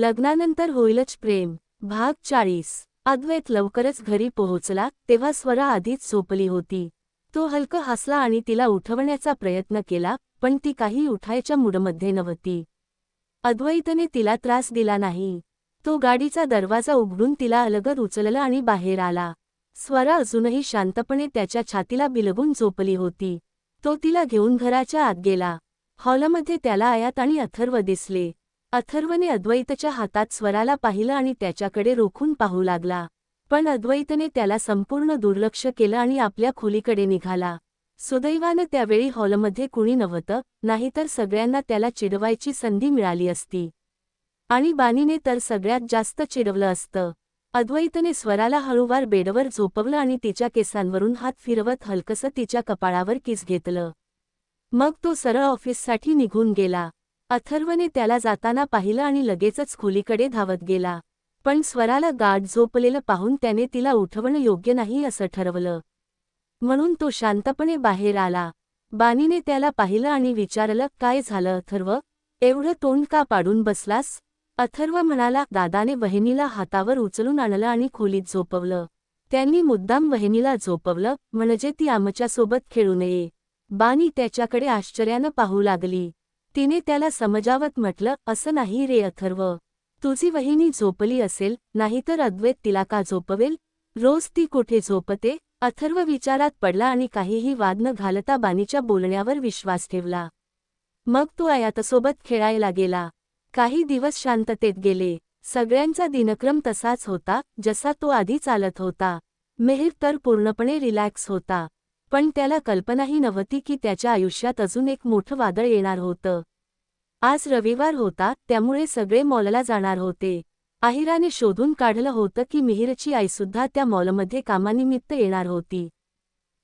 लग्नानंतर होईलच प्रेम. भाग चाळीस. अद्वैत लवकरच घरी पोहोचला तेव्हा स्वरा आधीच झोपली होती. तो हलकं हसला आणि तिला उठवण्याचा प्रयत्न केला पण ती काही उठायच्या मूडमध्ये नव्हती. अद्वैतने तिला त्रास दिला नाही. तो गाडीचा दरवाजा उघडून तिला अलगद उचलला आणि बाहेर आला. स्वरा अजूनही शांतपणे त्याच्या छातीला बिलगून झोपली होती. तो तिला घेऊन घराच्या आत गेला. हॉलमध्ये त्याला आयात आणि अथर्व दिसले. अथर्वने अद्वैतच्या हातात स्वराला पाहिलं आणि त्याच्याकडे रोखून पाहू लागला. पण अद्वैतने त्याला संपूर्ण दुर्लक्ष केलं आणि आपल्या खोलीकडे निघाला. सुदैवानं त्यावेळी हॉलमध्ये कुणी नव्हतं नाहीतर सगळ्यांना त्याला चिडवायची संधी मिळाली असती. आणि बानीने तर सगळ्यात जास्त चिडवलं असतं. अद्वैतने स्वराला हळूवार बेडवर झोपवलं आणि तिच्या केसांवरून हात फिरवत हलकसं तिच्या कपाळावर किस घेतलं. मग तो सरळ ऑफिससाठी निघून गेला. अथर्वने त्याला जाताना पाहिलं आणि लगेचच खोलीकडे धावत गेला. पण स्वराला गाठ झोपलेलं पाहून त्याने तिला उठवणं योग्य नाही असं ठरवलं. म्हणून तो शांतपणे बाहेर आला. बानीने त्याला पाहिलं आणि विचारलं काय झालं अथर्व? एवढं तोंड का पाडून बसलास? अथर्व म्हणाला दादाने वहिनीला हातावर उचलून आणलं आणि खोलीत झोपवलं. त्यांनी मुद्दाम वहिनीला झोपवलं म्हणजे ती आमच्यासोबत खेळू नये. बानी त्याच्याकडे आश्चर्यानं पाहू लागली. तिने त्याला समजावत म्हटलं असं नाही रे अथर्व. तुझी वहिनी झोपली असेल नाहीतर अद्वैत तिला का झोपवेल? रोज ती कुठे झोपते? अथर्व विचारात पडला आणि काहीही वाद न घालता बानीच्या बोलण्यावर विश्वास ठेवला. मग तो आयातसोबत खेळायला गेला. काही दिवस शांततेत गेले. सगळ्यांचा दिनक्रम तसाच होता जसा तो आधी चालत होता. मेहर तर पूर्णपणे रिलॅक्स होता. पण त्याला कल्पनाही नव्हती की त्याच्या आयुष्यात अजून एक मोठं वादळ येणार होतं. आज रविवार होता त्यामुळे सगळे मॉलला जाणार होते. आहिराने शोधून काढलं होतं की मिहिरची आईसुद्धा त्या मॉलमध्ये कामानिमित्त येणार होती.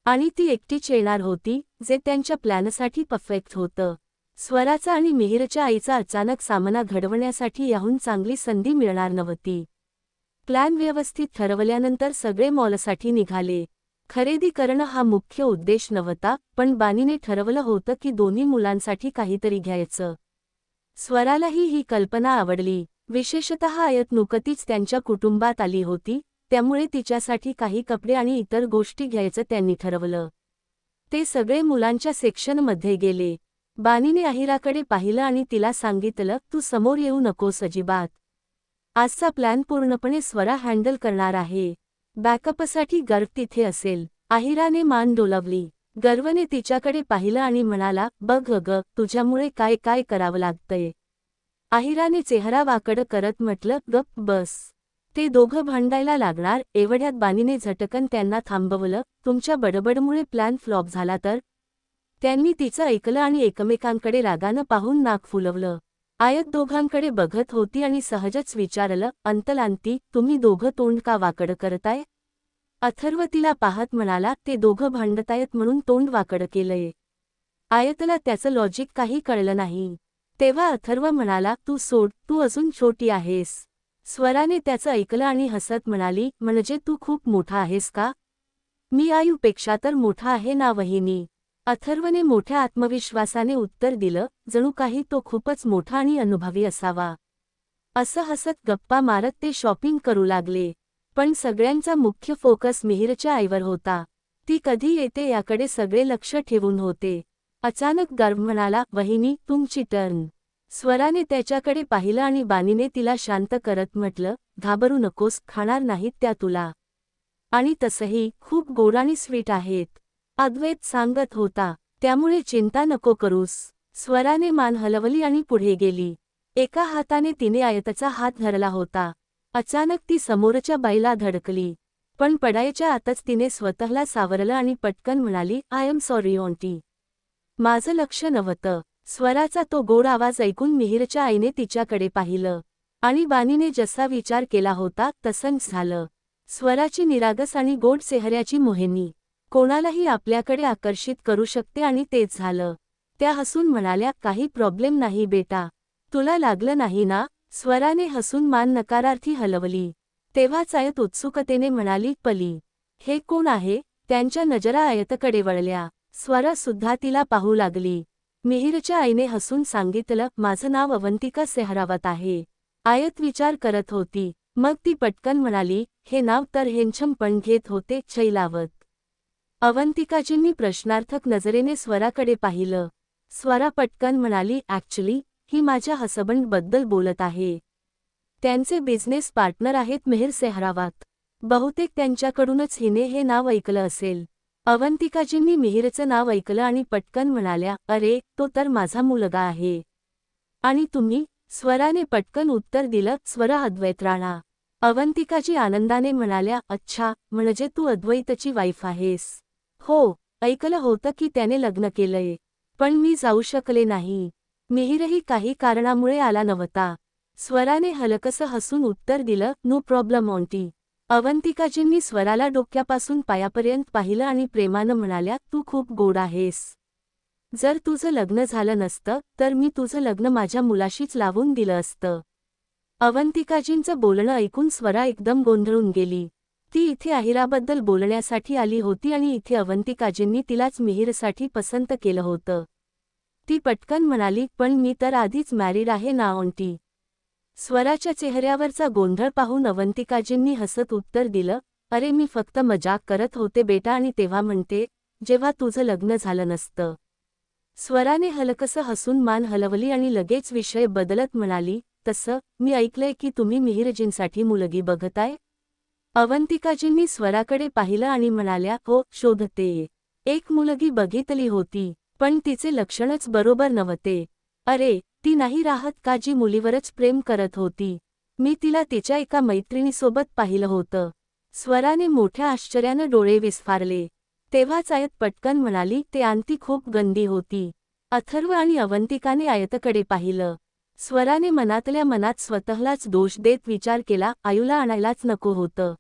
आणि ती एकटीच येणार होती जे त्यांच्या प्लॅनसाठी परफेक्ट होतं. स्वराचा आणि मिहिरच्या आईचा अचानक सामना घडवण्यासाठी याहून चांगली संधी मिळणार नव्हती. प्लॅन व्यवस्थित ठरवल्यानंतर सगळे मॉलसाठी निघाले. खरेदी करणं हा मुख्य उद्देश नव्हता पण बानीने ठरवलं होतं की दोन्ही मुलांसाठी काहीतरी घ्यायचं. स्वरालाही ही कल्पना आवडली. विशेषतः आयत नुकतीच त्यांच्या कुटुंबात आली होती त्यामुळे तिच्यासाठी काही कपडे आणि इतर गोष्टी घ्यायचं त्यांनी ठरवलं. ते सगळे मुलांच्या सेक्शनमध्ये गेले. बानीने अहिराकडे पाहिलं आणि तिला सांगितलं तू समोर येऊ नकोस अजिबात. आजचा प्लॅन पूर्णपणे स्वरा हँडल करणार आहे. बॅकअपसाठी गर्व तिथे असेल. आहिराने मान डोलावली. गर्वने तिच्याकडे पाहिलं आणि म्हणाला बघ ग तुझ्यामुळे काय काय करावं लागतंय. आहिराने चेहरा वाकड करत म्हटलं गप बस. ते दोघं भांडायला लागणार एवढ्यात बानीने झटकन त्यांना थांबवलं तुमच्या बडबडमुळे प्लॅन फ्लॉप झाला तर? त्यांनी तिचं ऐकलं आणि एकमेकांकडे रागानं पाहून नाक फुलवलं. आयत दोघांकडे बघत होती आणि सहजच विचारलं अंतलांती तुम्ही दोघं तोंड का वाकड करताय? अथर्व तिला पाहत म्हणाला ते दोघं भांडतायत म्हणून तोंड वाकड केलंय. आयतला त्याचं लॉजिक काही कळलं नाही. तेव्हा अथर्व म्हणाला तू सोड तू अजून छोटी आहेस. स्वराने त्याचं ऐकलं आणि हसत म्हणाली म्हणजे तू खूप मोठा आहेस का? मी आयूपेक्षा तर मोठा आहे ना वहिनी. अथर्वने मोठ्या आत्मविश्वासाने उत्तर दिलं जणू काही तो खूपच मोठा आणि अनुभवी असावा. असं हसत गप्पा मारत ते शॉपिंग करू लागले. पण सगळ्यांचा मुख्य फोकस मिहिरच्या आईवर होता. ती कधी येते याकडे सगळे लक्ष ठेवून होते. अचानक गर्भ म्हणाला वहिनी तुमची टर्न. स्वराने त्याच्याकडे पाहिलं आणि बानीने तिला शांत करत म्हटलं घाबरू नकोस खाणार नाहीत त्या तुला. आणि तसंही खूप गोड आणि स्वीट आहेत. अद्वैत सांगत होता त्यामुळे चिंता नको करूस. स्वराने मान हलवली आणि पुढे गेली. एका हाताने तिने आयतचा हात धरला होता. अचानक ती समोरच्या बाईला धडकली. पण पडायच्या आतच तिने स्वतःला सावरलं आणि पटकन म्हणाली आय एम सॉरी ऑन्टी माझं लक्ष नव्हतं. स्वराचा तो गोड आवाज ऐकून मिहिरच्या आईने तिच्याकडे पाहिलं. आणि बानीने जसा विचार केला होता तसंच झालं. स्वराची निरागस आणि गोड चेहऱ्याची मोहिनी. कोणालाही आपल्याकडे आकर्षित करू शकते आणि तेच झालं. त्या हसून म्हणाल्या काही प्रॉब्लेम नाही बेटा. तुला लागलं नाही ना? स्वराने हसून मान नकारार्थी हलवली. तेव्हाच आयत उत्सुकतेने म्हणाली पली हे कोण आहे? त्यांच्या नजरा आयतकडे वळल्या. स्वरा सुद्धा तिला पाहू लागली. मिहिरच्या आईने हसून सांगितलं माझं नाव अवंतिका सेहरावत आहे. आयत विचार करत होती. मग ती पटकन म्हणाली हे नाव तर हेंछम पण घेत होते छैलावत. अवंतिकाजींनी प्रश्नार्थक नजरेने स्वराकडे पाहिलं. स्वरा पटकन म्हणाली ॲक्च्युली ही माझ्या हसबंडबद्दल बोलत आहे. त्यांचे बिझनेस पार्टनर आहेत मेहर सेहरावात. बहुतेक त्यांच्याकडूनच हिने हे नाव ऐकलं असेल. अवंतिकाजींनी मिहिरचं नाव ऐकलं आणि पटकन म्हणाल्या अरे तो तर माझा मुलगा आहे. आणि तुम्ही? स्वराने पटकन उत्तर दिलं स्वरा अद्वैत राणा. अवंतिकाजी आनंदाने म्हणाल्या अच्छा म्हणजे तू अद्वैतची वाईफ आहेस. हो ऐकलं होतं की त्याने लग्न केलंय. पण मी जाऊ शकले नाही. मिहिरही काही कारणामुळे आला नव्हता. स्वराने हलकसं हसून उत्तर दिलं नो प्रॉब्लम ऑन्टी अवंतिकाजींनी स्वराला डोक्यापासून पायापर्यंत पाहिलं आणि प्रेमानं म्हणाल्या तू खूप गोड आहेस. जर तुझं लग्न झालं नसतं तर मी तुझं लग्न माझ्या मुलाशीच लावून दिलं असतं अवंतिकाजींचं बोलणं ऐकून स्वरा एकदम गोंधळून गेली. ती इथे आहिराबद्दल बोलण्यासाठी आली होती आणि इथे अवंतिकाजींनी तिलाच मिहिरसाठी पसंत केलं होतं. ती पटकन म्हणाली पण मी तर आधीच मॅरिड आहे ना ऑन्टी स्वराच्या चेहऱ्यावरचा गोंधळ पाहून अवंतिकाजींनी हसत उत्तर दिलं अरे मी फक्त मजाक करत होते बेटा आणि तेव्हा म्हणते जेव्हा तुझं लग्न झालं नसतं स्वराने हलकसं हसून मान हलवली आणि लगेच विषय बदलत म्हणाली तसं मी ऐकलंय की तुम्ही मिहिरजींसाठी मुलगी बघताय? अवंतिकाजींनी स्वराकडे पाहिलं आणि म्हणाल्या हो शोधते. एक मुलगी बघितली होती पण तिचे लक्षणच बरोबर नव्हते. अरे ती नाही राहत का जी मुलीवरच प्रेम करत होती? मी तिला तिच्या एका मैत्रिणीसोबत पाहिलं होतं. स्वराने मोठ्या आश्चर्यानं डोळे विस्फारले. तेव्हाच आयत पटकन म्हणाली ते आणती खूप गंदी होती. अथर्व आणि अवंतिकाने आयतकडे पाहिलं. स्वराने मनातल्या मनात स्वतःलाच दोष देत विचार केला आयुला आणायलाच नको होतं.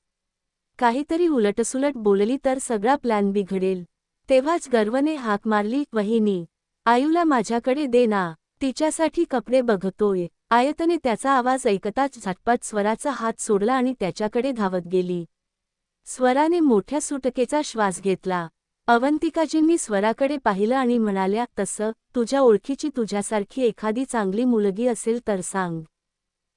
काहीतरी उलटसुलट बोलली तर सगळा प्लॅन बिघडेल. तेव्हाच गर्वने हाक मारली वहिनी आयुला माझ्याकडे दे ना तिच्यासाठी कपडे बघतोय. आयतने त्याचा आवाज ऐकताच झटपट स्वराचा हात सोडला आणि त्याच्याकडे धावत गेली. स्वराने मोठ्या सुटकेचा श्वास घेतला. अवंतिकाजींनी स्वराकडे पाहिलं आणि म्हणाल्या तसं तुझ्या ओळखीची तुझ्यासारखी एखादी चांगली मुलगी असेल तर सांग.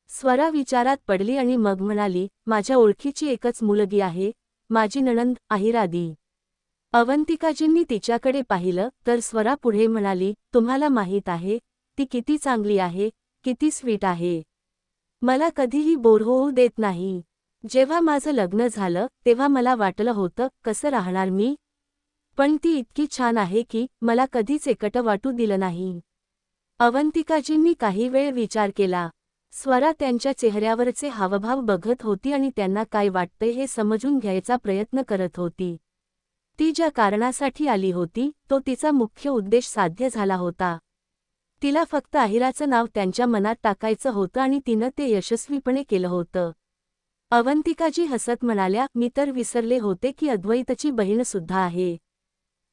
स्वरा विचारात पडली आणि मग म्हणाली माझ्या ओळखीची एकच मुलगी आहे माझी नणंद आहिरादी अवंतिकाजींनी तिच्याकडे पाहिलं तर स्वरा पुढे म्हणाली तुम्हाला माहीत आहे ती किती चांगली आहे किती स्वीट आहे. मला कधीही बोर होऊ देत नाही. जेव्हा माझं लग्न झालं तेव्हा मला वाटलं होतं कसं राहणार मी? पण ती इतकी छान आहे की मला कधीच एकटं वाटू दिलं नाही. अवंतिकाजींनी काही वेळ विचार केला. स्वरा त्यांच्या चेहऱ्यावरचे हावभाव बघत होती आणि त्यांना काय वाटतंय हे समजून घ्यायचा प्रयत्न करत होती. ती ज्या कारणासाठी आली होती तो तिचा मुख्य उद्देश साध्य झाला होता. तिला फक्त आहिराचं नाव त्यांच्या मनात टाकायचं होतं आणि तिनं ते यशस्वीपणे केलं होतं. अवंतिकाजी हसत म्हणाल्या मी तर विसरले होते की अद्वैतची बहीणसुद्धा आहे.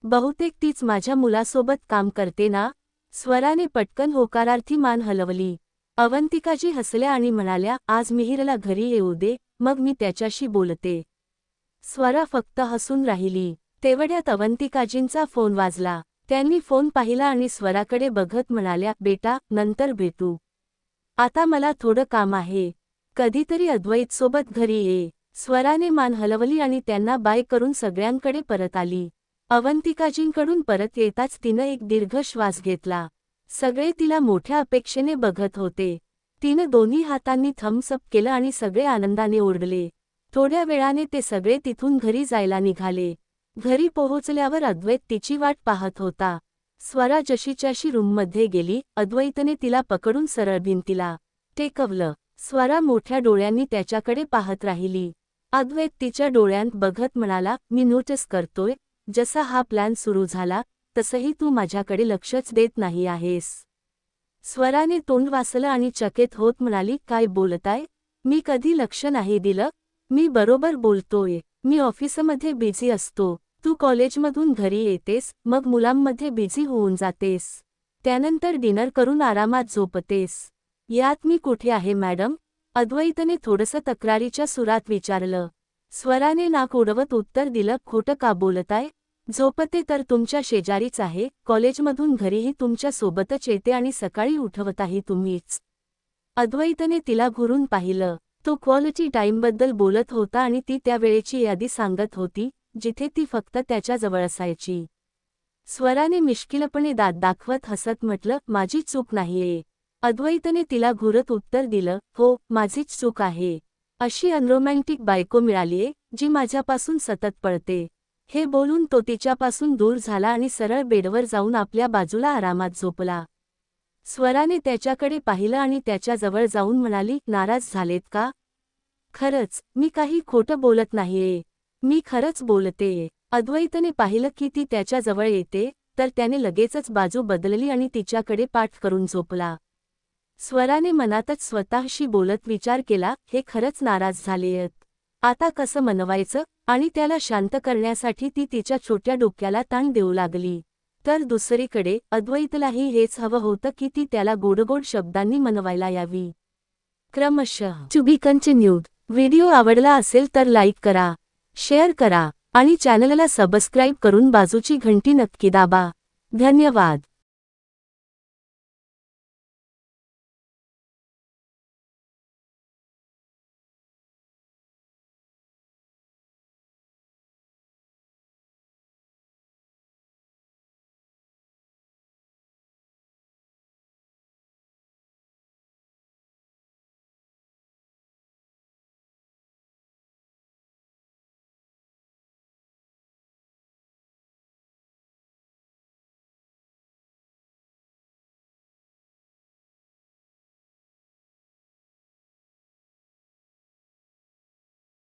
बहुतेक तीच माझ्या मुलासोबत काम करते ना स्वराने पटकन होकारार्थी मान हलवली. अवंतिकाजी हसल्या आणि म्हणाल्या आज मिहिरला घरी येऊ दे मग मी त्याच्याशी बोलते. स्वरा फक्त हसून राहिली. तेवढ्यात अवंतिकाजींचा फोन वाजला. त्यांनी फोन पाहिला आणि स्वराकडे बघत म्हणाल्या बेटा नंतर भेटू. आता मला थोडं काम आहे. कधीतरी अद्वैतसोबत घरी ये. स्वराने मान हलवली आणि त्यांना बाय करून सगळ्यांकडे परत आली. अवंतिकाजींकडून परत येताच तिनं एक दीर्घ श्वास घेतला. सगळे तिला मोठ्या अपेक्षेने बघत होते. तिनं दोन्ही हातांनी थम्सअप केलं आणि सगळे आनंदाने ओरडले. थोड्या वेळाने ते सगळे तिथून घरी जायला निघाले. घरी पोहोचल्यावर अद्वैत तिची वाट पाहत होता. स्वरा जशीच्याशी रूममध्ये गेली अद्वैतने तिला पकडून सरळ भिंतीला टेकवलं. स्वरा मोठ्या डोळ्यांनी त्याच्याकडे पाहत राहिली. अद्वैत तिच्या डोळ्यांत बघत म्हणाला मी नोटीस करतोय. जसा हा प्लॅन सुरू झाला तसंही तू माझ्याकडे लक्षच देत नाही आहेस. स्वराने तोंड वासलं आणि चकित होत म्हणाली काय बोलताय? मी कधी लक्ष नाही दिलं. मी बरोबर बोलतोय. मी ऑफिसमध्ये बिझी असतो. तू कॉलेजमधून घरी येतेस. मग मुलांमध्ये बिझी होऊन जातेस. त्यानंतर डिनर करून आरामात झोपतेस. यात मी कुठे आहे मॅडम अद्वैतने थोडंसं तक्रारीच्या सुरात विचारलं. स्वराने नाक उडवत उत्तर दिलं खोटं का बोलताय? झोपते तर तुमच्या शेजारीच आहे कॉलेजमधून घरीही तुमच्या सोबतच येते आणि सकाळी उठवताही तुम्हीच. अद्वैतने तिला घुरून पाहिलं. तो क्वालिटी टाईमबद्दल बोलत होता आणि ती त्यावेळेची यादी सांगत होती जिथे ती फक्त त्याच्याजवळ असायची. स्वराने मिश्किलपणे दात दाखवत हसत म्हटलं माझी चूक नाहीये. अद्वैतने तिला घुरत उत्तर दिलं हो माझीच चूक आहे. अशी अनरोमॅन्टिक बायको मिळालीये जी माझ्यापासून सतत पळते. हे बोलून तो तिच्यापासून दूर झाला आणि सरळ बेडवर जाऊन आपल्या बाजूला आरामात झोपला. स्वराने त्याच्याकडे पाहिलं आणि त्याच्याजवळ जाऊन म्हणाली नाराज झालेत का? खरंच मी काही खोटं बोलत नाहीये. मी खरंच बोलतेय अद्वैतने पाहिलं की ती त्याच्याजवळ येते तर त्याने लगेचच बाजू बदलली आणि तिच्याकडे पाठ करून झोपला. स्वराने मनातच स्वतःशी बोलत विचार केला हे खरंच नाराज झालेयत. आता कसं मनवायचं आणि त्याला शांत करण्यासाठी ती तिच्या छोट्या डोक्याला ताण देऊ लागली. तर दुसरीकडे अद्वैतलाही हेच हवं होतं की ती त्याला गोडगोड शब्दांनी मनवायला यावी. क्रमशः टू बी कंटिन्यूड व्हिडिओ आवडला असेल तर लाईक करा शेअर करा आणि चॅनलला सबस्क्राईब करून बाजूची घंटी नक्की दाबा. धन्यवाद.